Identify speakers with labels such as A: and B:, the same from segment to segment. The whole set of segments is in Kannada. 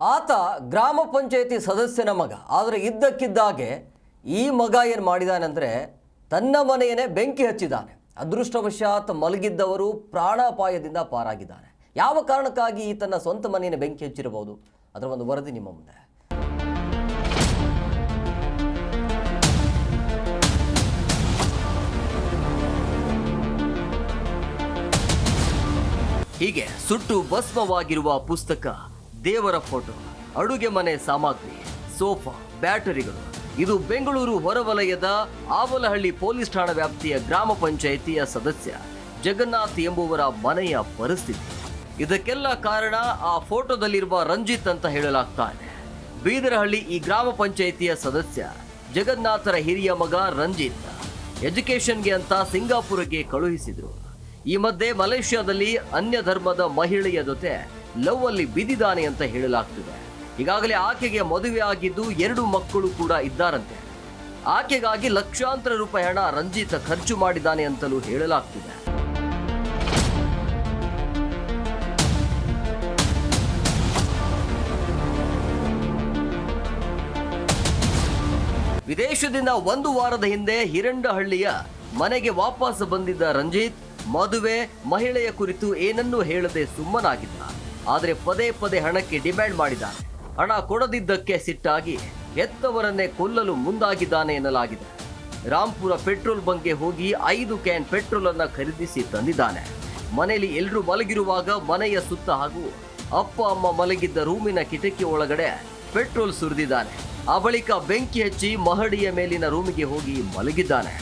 A: ಆತ ಗ್ರಾಮ ಪಂಚಾಯತಿ ಸದಸ್ಯನ ಮಗ. ಆದರೆ ಇದ್ದಕ್ಕಿದ್ದಾಗೆ ಈ ಮಗ ಏನು ಮಾಡಿದಾನೆಂದರೆ ತನ್ನ ಮನೆಯನ್ನೇ ಬೆಂಕಿ ಹಚ್ಚಿದ್ದಾನೆ. ಅದೃಷ್ಟವಶಾತ್ ಮಲಗಿದ್ದವರು ಪ್ರಾಣಾಪಾಯದಿಂದ ಪಾರಾಗಿದ್ದಾನೆ. ಯಾವ ಕಾರಣಕ್ಕಾಗಿ ಈ ತನ್ನ ಸ್ವಂತ ಮನೆಯನ್ನು ಬೆಂಕಿ ಹಚ್ಚಿರಬಹುದು? ಅದರ ಒಂದು ವರದಿ ನಿಮ್ಮ ಮುಂದೆ. ಹೀಗೆ ಸುಟ್ಟು ಭಸ್ಮವಾಗಿರುವ ಪುಸ್ತಕ ದೇವರ ಫೋಟೋ, ಅಡುಗೆ ಮನೆ ಸಾಮಗ್ರಿ, ಸೋಫಾ, ಬ್ಯಾಟರಿಗಳು. ಇದು ಬೆಂಗಳೂರು ಹೊರವಲಯದ ಆವಲಹಳ್ಳಿ ಪೊಲೀಸ್ ಠಾಣಾ ವ್ಯಾಪ್ತಿಯ ಗ್ರಾಮ ಪಂಚಾಯಿತಿಯ ಸದಸ್ಯ ಜಗನ್ನಾಥ್ ಎಂಬುವರ ಮನೆಯ ಪರಿಸ್ಥಿತಿ. ಇದಕ್ಕೆಲ್ಲ ಕಾರಣ ಆ ಫೋಟೋದಲ್ಲಿರುವ ರಂಜಿತ್ ಅಂತ ಹೇಳಲಾಗ್ತಾ ಇದೆ ಬೀದರಹಳ್ಳಿ ಈ ಗ್ರಾಮ ಪಂಚಾಯಿತಿಯ ಸದಸ್ಯ ಜಗನ್ನಾಥರ ಹಿರಿಯ ಮಗ ರಂಜಿತ್. ಎಜುಕೇಷನ್ಗೆ ಅಂತ ಸಿಂಗಾಪುರಕ್ಕೆ ಕಳುಹಿಸಿದ್ರು. ಈ ಮಧ್ಯೆ ಮಲೇಷ್ಯಾದಲ್ಲಿ ಅನ್ಯ ಧರ್ಮದ ಮಹಿಳೆಯ ಜೊತೆ ಲವ್ ಅಲ್ಲಿ ಬಿದ್ದಿದ್ದಾನೆ ಅಂತ ಹೇಳಲಾಗ್ತಿದೆ. ಈಗಾಗಲೇ ಆಕೆಗೆ ಮದುವೆ ಆಗಿದ್ದು ಎರಡು ಮಕ್ಕಳು ಕೂಡ ಇದ್ದಾರಂತೆ. ಆಕೆಗಾಗಿ ಲಕ್ಷಾಂತರ ರೂಪಾಯಿ ಹಣ ರಂಜಿತ್ ಖರ್ಚು ಮಾಡಿದ್ದಾನೆ ಅಂತಲೂ ಹೇಳಲಾಗ್ತಿದೆ. ವಿದೇಶದಿಂದ ಒಂದು ವಾರದ ಹಿಂದೆ ಹಿರಂಡಹಳ್ಳಿಯ ಮನೆಗೆ ವಾಪಸ್ ಬಂದಿದ್ದ ರಂಜಿತ್, ಮದುವೆ, ಮಹಿಳೆಯ ಕುರಿತು ಏನನ್ನೂ ಹೇಳದೆ ಸುಮ್ಮನಾಗಿದ್ದ. ಆದರೆ ಪದೇ ಪದೇ ಹಣಕ್ಕೆ ಡಿಮ್ಯಾಂಡ್ ಮಾಡಿದ್ದಾನೆ ಹಣ ಕೊಡದಿದ್ದಕ್ಕೆ ಸಿಟ್ಟಾಗಿ ಹೆತ್ತವರನ್ನೇ ಕೊಲ್ಲಲು ಮುಂದಾಗಿದ್ದಾನೆ ಎನ್ನಲಾಗಿದೆ. ರಾಂಪುರ ಪೆಟ್ರೋಲ್ ಬಂಕ್ಗೆ ಹೋಗಿ ಐದು ಕ್ಯಾನ್ ಪೆಟ್ರೋಲ್ ಅನ್ನ ಖರೀದಿಸಿ ತಂದಿದ್ದಾನೆ. ಮನೆಯಲ್ಲಿ ಎಲ್ಲರೂ ಮಲಗಿರುವಾಗ ಮನೆಯ ಸುತ್ತ ಹಾಗೂ ಅಪ್ಪ, ಅಮ್ಮ ಮಲಗಿದ್ದ ರೂಮಿನ ಕಿಟಕಿ ಒಳಗಡೆ ಪೆಟ್ರೋಲ್ ಸುರಿದಿದ್ದಾನೆ. ಆ ಬಳಿಕ ಬೆಂಕಿ ಹಚ್ಚಿ ಮಹಡಿಯ ಮೇಲಿನ ರೂಮಿಗೆ ಹೋಗಿ ಮಲಗಿದ್ದಾನೆ.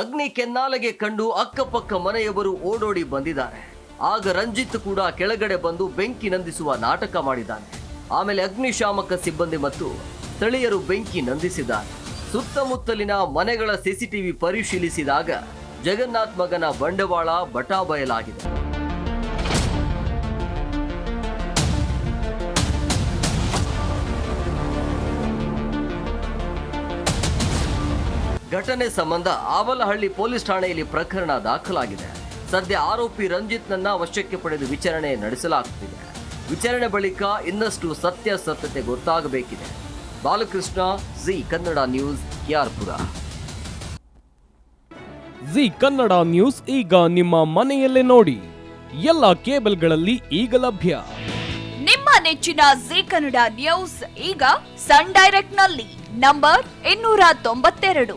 A: ಅಗ್ನಿ ಕೆನ್ನಾಲಗೆ ಕಂಡು ಅಕ್ಕಪಕ್ಕ ಮನೆಯವರು ಓಡೋಡಿ ಬಂದಿದ್ದಾರೆ. ಆಗ ರಂಜಿತ್ ಕೂಡ ಕೆಳಗಡೆ ಬಂದು ಬೆಂಕಿ ನಂದಿಸುವ ನಾಟಕ ಮಾಡಿದ್ದಾನೆ. ಆಮೇಲೆ ಅಗ್ನಿಶಾಮಕ ಸಿಬ್ಬಂದಿ ಮತ್ತು ಸ್ಥಳೀಯರು ಬೆಂಕಿ ನಂದಿಸಿದ್ದಾರೆ. ಸುತ್ತಮುತ್ತಲಿನ ಮನೆಗಳ ಸಿಸಿಟಿವಿ ಪರಿಶೀಲಿಸಿದಾಗ ಜಗನ್ನಾಥ್ ಮಗನ ಬಂಡವಾಳ ಬಟಾಬಯಲಾಗಿದೆ. ಘಟನೆ ಸಂಬಂಧ ಆವಲಹಳ್ಳಿ ಪೊಲೀಸ್ ಠಾಣೆಯಲ್ಲಿ ಪ್ರಕರಣ ದಾಖಲಾಗಿದೆ. ಸದ್ಯ ಆರೋಪಿ ರಂಜಿತ್ನನ್ನ ವಶಕ್ಕೆ ಪಡೆದು ವಿಚಾರಣೆ ನಡೆಸಲಾಗುತ್ತಿದೆ. ವಿಚಾರಣೆ ಬಳಿಕ ಇನ್ನಷ್ಟು ಸತ್ಯಾಸತ್ಯತೆ ಗೊತ್ತಾಗಬೇಕಿದೆ. ಬಾಲಕೃಷ್ಣ ಜಿ ಕನ್ನಡ ನ್ಯೂಸ್ ಯಾರ್ಪುರ
B: ಜಿ ಕನ್ನಡ ನ್ಯೂಸ್ ಈಗ ನಿಮ್ಮ ಮನೆಯಲ್ಲೇ ನೋಡಿ. ಎಲ್ಲ ಕೇಬಲ್ಗಳಲ್ಲಿ ಈಗ ಲಭ್ಯ.
C: ನಿಮ್ಮ ನೆಚ್ಚಿನ ಜಿ ಕನ್ನಡ ನ್ಯೂಸ್ ಈಗ ಸನ್ ಡೈರೆಕ್ಟ್ನಲ್ಲಿ ನಂಬರ್ ಇನ್ನೂರ ತೊಂಬತ್ತೆರಡು.